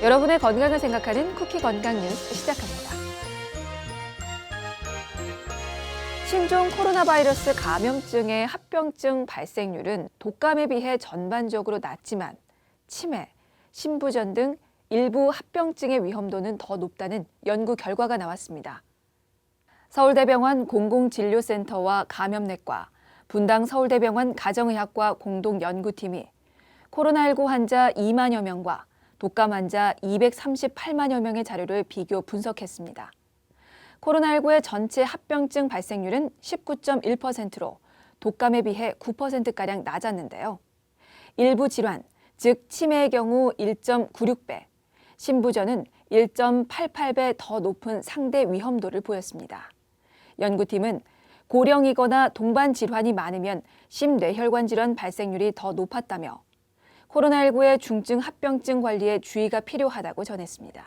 여러분의 건강을 생각하는 쿠키 건강 뉴스 시작합니다. 신종 코로나 바이러스 감염증의 합병증 발생률은 독감에 비해 전반적으로 낮지만 치매, 신부전 등 일부 합병증의 위험도는 더 높다는 연구 결과가 나왔습니다. 서울대병원 공공진료센터와 감염내과, 분당 서울대병원 가정의학과 공동연구팀이 코로나19 환자 2만여 명과 독감 환자 238만여 명의 자료를 비교 분석했습니다. 코로나19의 전체 합병증 발생률은 19.1%로 독감에 비해 9%가량 낮았는데요. 일부 질환, 즉 치매의 경우 1.96배, 신부전은 1.88배 더 높은 상대 위험도를 보였습니다. 연구팀은 고령이거나 동반 질환이 많으면 심뇌혈관 질환 발생률이 더 높았다며 코로나19의 중증 합병증 관리에 주의가 필요하다고 전했습니다.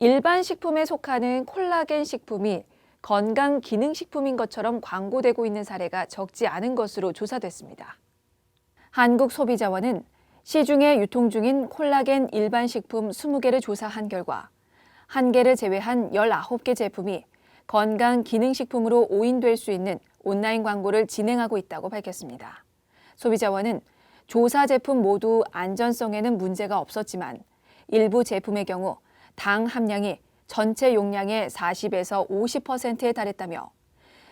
일반 식품에 속하는 콜라겐 식품이 건강 기능 식품인 것처럼 광고되고 있는 사례가 적지 않은 것으로 조사됐습니다. 한국소비자원은 시중에 유통 중인 콜라겐 일반 식품 20개를 조사한 결과 한 개를 제외한 19개 제품이 건강 기능 식품으로 오인될 수 있는 온라인 광고를 진행하고 있다고 밝혔습니다. 소비자원은 조사 제품 모두 안전성에는 문제가 없었지만 일부 제품의 경우 당 함량이 전체 용량의 40에서 50%에 달했다며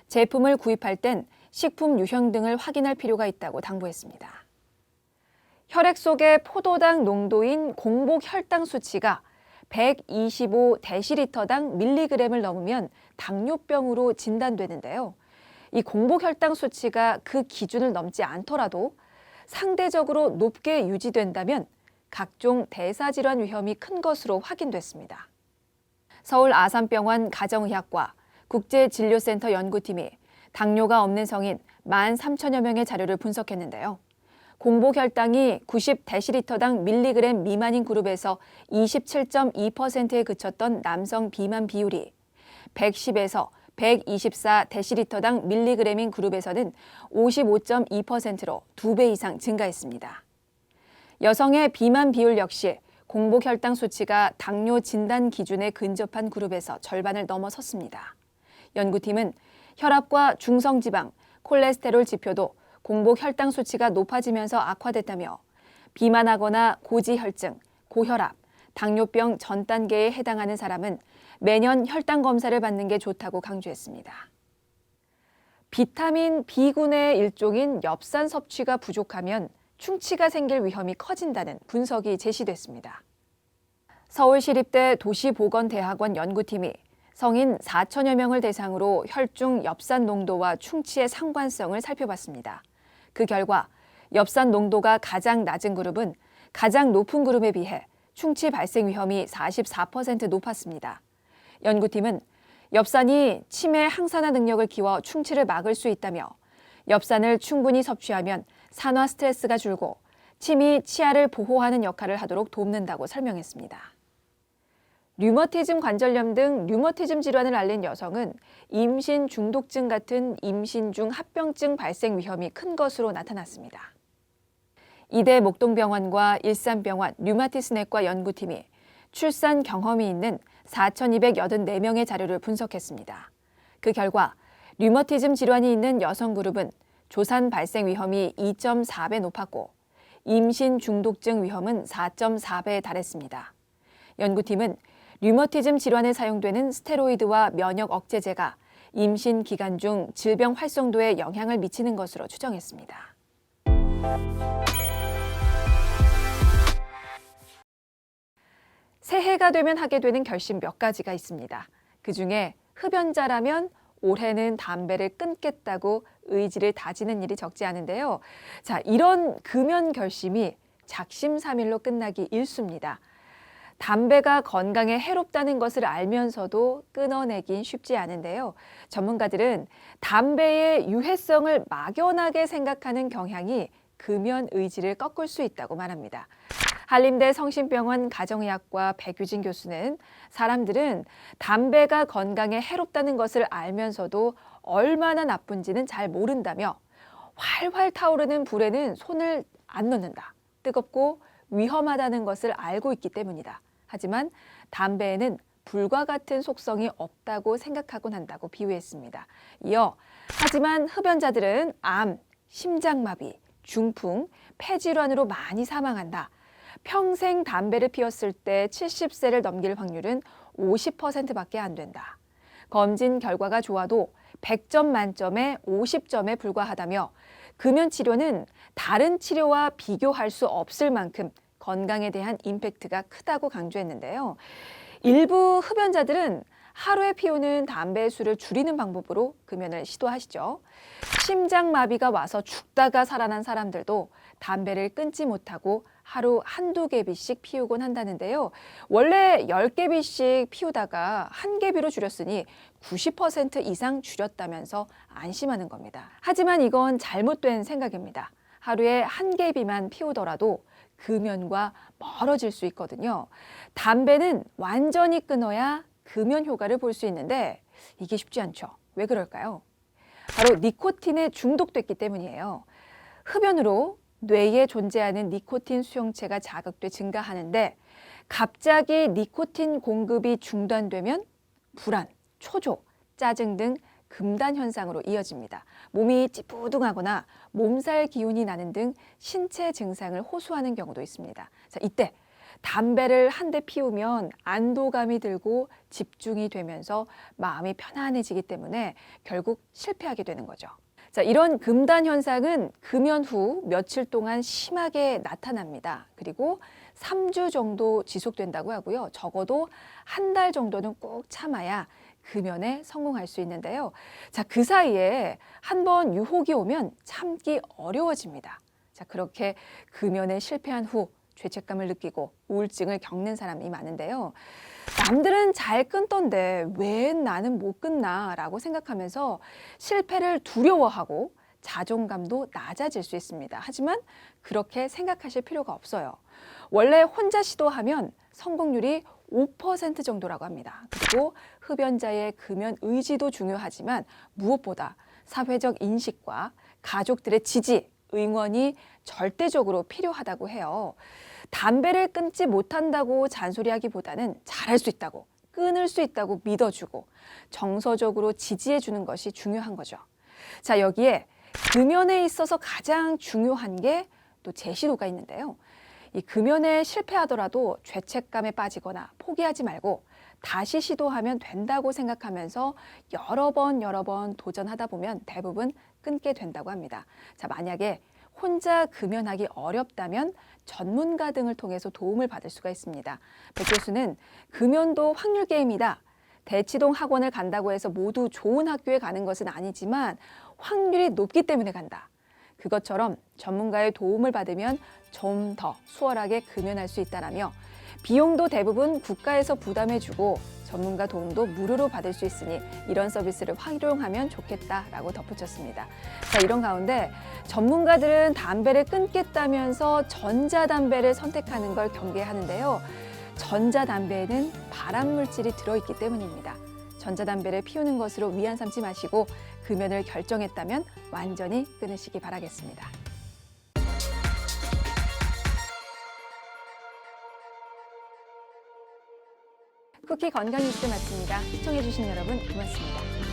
제품을 구입할 땐 식품 유형 등을 확인할 필요가 있다고 당부했습니다. 혈액 속의 포도당 농도인 공복 혈당 수치가 125 데시리터당 밀리그램을 넘으면 당뇨병으로 진단되는데요. 이 공복 혈당 수치가 그 기준을 넘지 않더라도 상대적으로 높게 유지된다면 각종 대사질환 위험이 큰 것으로 확인됐습니다. 서울 아산병원 가정의학과 국제진료센터 연구팀이 당뇨가 없는 성인 1만 3천여 명의 자료를 분석했는데요. 공복 혈당이 90데시리터당 밀리그램 미만인 그룹에서 27.2%에 그쳤던 남성 비만 비율이 110에서 124데시리터당 밀리그램인 그룹에서는 55.2%로 2배 이상 증가했습니다. 여성의 비만 비율 역시 공복 혈당 수치가 당뇨 진단 기준에 근접한 그룹에서 절반을 넘어섰습니다. 연구팀은 혈압과 중성지방, 콜레스테롤 지표도 공복 혈당 수치가 높아지면서 악화됐다며 비만하거나 고지혈증, 고혈압, 당뇨병 전 단계에 해당하는 사람은 매년 혈당 검사를 받는 게 좋다고 강조했습니다. 비타민 B군의 일종인 엽산 섭취가 부족하면 충치가 생길 위험이 커진다는 분석이 제시됐습니다. 서울시립대 도시보건대학원 연구팀이 성인 4천여 명을 대상으로 혈중 엽산 농도와 충치의 상관성을 살펴봤습니다. 그 결과 엽산 농도가 가장 낮은 그룹은 가장 높은 그룹에 비해 충치 발생 위험이 44% 높았습니다. 연구팀은 엽산이 치매 항산화 능력을 키워 충치를 막을 수 있다며 엽산을 충분히 섭취하면 산화 스트레스가 줄고 침이 치아를 보호하는 역할을 하도록 돕는다고 설명했습니다. 류머티즘 관절염 등 류머티즘 질환을 앓는 여성은 임신 중독증 같은 임신 중 합병증 발생 위험이 큰 것으로 나타났습니다. 이대 목동병원과 일산병원 류마티스내과 연구팀이 출산 경험이 있는 4,284명의 자료를 분석했습니다. 그 결과 류머티즘 질환이 있는 여성 그룹은 조산 발생 위험이 2.4배 높았고 임신 중독증 위험은 4.4배에 달했습니다. 연구팀은 류머티즘 질환에 사용되는 스테로이드와 면역 억제제가 임신 기간 중 질병 활성도에 영향을 미치는 것으로 추정했습니다. 새해가 되면 하게 되는 결심 몇 가지가 있습니다. 그 중에 흡연자라면 올해는 담배를 끊겠다고 의지를 다지는 일이 적지 않은데요. 자, 이런 금연 결심이 작심삼일로 끝나기 일쑤입니다. 담배가 건강에 해롭다는 것을 알면서도 끊어내긴 쉽지 않은데요. 전문가들은 담배의 유해성을 막연하게 생각하는 경향이 금연 의지를 꺾을 수 있다고 말합니다. 한림대 성심병원 가정의학과 백유진 교수는 사람들은 담배가 건강에 해롭다는 것을 알면서도 얼마나 나쁜지는 잘 모른다며 활활 타오르는 불에는 손을 안 넣는다. 뜨겁고 위험하다는 것을 알고 있기 때문이다. 하지만 담배에는 불과 같은 속성이 없다고 생각하곤 한다고 비유했습니다. 이어 하지만 흡연자들은 암, 심장마비, 중풍, 폐질환으로 많이 사망한다. 평생 담배를 피웠을 때 70세를 넘길 확률은 50%밖에 안 된다. 검진 결과가 좋아도 100점 만점에 50점에 불과하다며 금연 치료는 다른 치료와 비교할 수 없을 만큼 건강에 대한 임팩트가 크다고 강조했는데요. 일부 흡연자들은 하루에 피우는 담배 수를 줄이는 방법으로 금연을 시도하시죠. 심장마비가 와서 죽다가 살아난 사람들도 담배를 끊지 못하고 하루 한두 개비씩 피우곤 한다는데요. 원래 열개비씩 피우다가 한 개비로 줄였으니 90% 이상 줄였다면서 안심하는 겁니다. 하지만 이건 잘못된 생각입니다. 하루에 한 개비만 피우더라도 금연과 멀어질 수 있거든요. 담배는 완전히 끊어야 금연 효과를 볼 수 있는데 이게 쉽지 않죠. 왜 그럴까요? 바로 니코틴에 중독됐기 때문이에요. 흡연으로 뇌에 존재하는 니코틴 수용체가 자극돼 증가하는데 갑자기 니코틴 공급이 중단되면 불안, 초조, 짜증 등 금단 현상으로 이어집니다. 몸이 찌뿌둥하거나 몸살 기운이 나는 등 신체 증상을 호소하는 경우도 있습니다. 자, 이때 담배를 한 대 피우면 안도감이 들고 집중이 되면서 마음이 편안해지기 때문에 결국 실패하게 되는 거죠. 자, 이런 금단 현상은 금연 후 며칠 동안 심하게 나타납니다. 그리고 3주 정도 지속된다고 하고요. 적어도 한 달 정도는 꼭 참아야 금연에 성공할 수 있는데요. 자, 그 사이에 한 번 유혹이 오면 참기 어려워집니다. 자, 그렇게 금연에 실패한 후 죄책감을 느끼고 우울증을 겪는 사람이 많은데요. 남들은 잘 끊던데 왜 나는 못 끊나 라고 생각하면서 실패를 두려워하고 자존감도 낮아질 수 있습니다. 하지만 그렇게 생각하실 필요가 없어요. 원래 혼자 시도하면 성공률이 5% 정도라고 합니다. 그리고 흡연자의 금연 의지도 중요하지만 무엇보다 사회적 인식과 가족들의 지지, 응원이 절대적으로 필요하다고 해요. 담배를 끊지 못한다고 잔소리하기보다는 잘할 수 있다고, 끊을 수 있다고 믿어주고 정서적으로 지지해 주는 것이 중요한 거죠. 자, 여기에 금연에 있어서 가장 중요한 게 또 제시도가 있는데요. 이 금연에 실패하더라도 죄책감에 빠지거나 포기하지 말고 다시 시도하면 된다고 생각하면서 여러 번 여러 번 도전하다 보면 대부분 끊게 된다고 합니다. 자, 만약에 혼자 금연하기 어렵다면 전문가 등을 통해서 도움을 받을 수가 있습니다. 백 교수는 금연도 확률 게임이다. 대치동 학원을 간다고 해서 모두 좋은 학교에 가는 것은 아니지만 확률이 높기 때문에 간다. 그것처럼 전문가의 도움을 받으면 좀 더 수월하게 금연할 수 있다라며 비용도 대부분 국가에서 부담해주고 전문가 도움도 무료로 받을 수 있으니 이런 서비스를 활용하면 좋겠다라고 덧붙였습니다. 자, 이런 가운데 전문가들은 담배를 끊겠다면서 전자담배를 선택하는 걸 경계하는데요. 전자담배에는 발암물질이 들어있기 때문입니다. 전자담배를 피우는 것으로 위안 삼지 마시고 금연을 결정했다면 완전히 끊으시기 바라겠습니다. 건강 뉴스 마칩니다. 시청해주신 여러분 고맙습니다.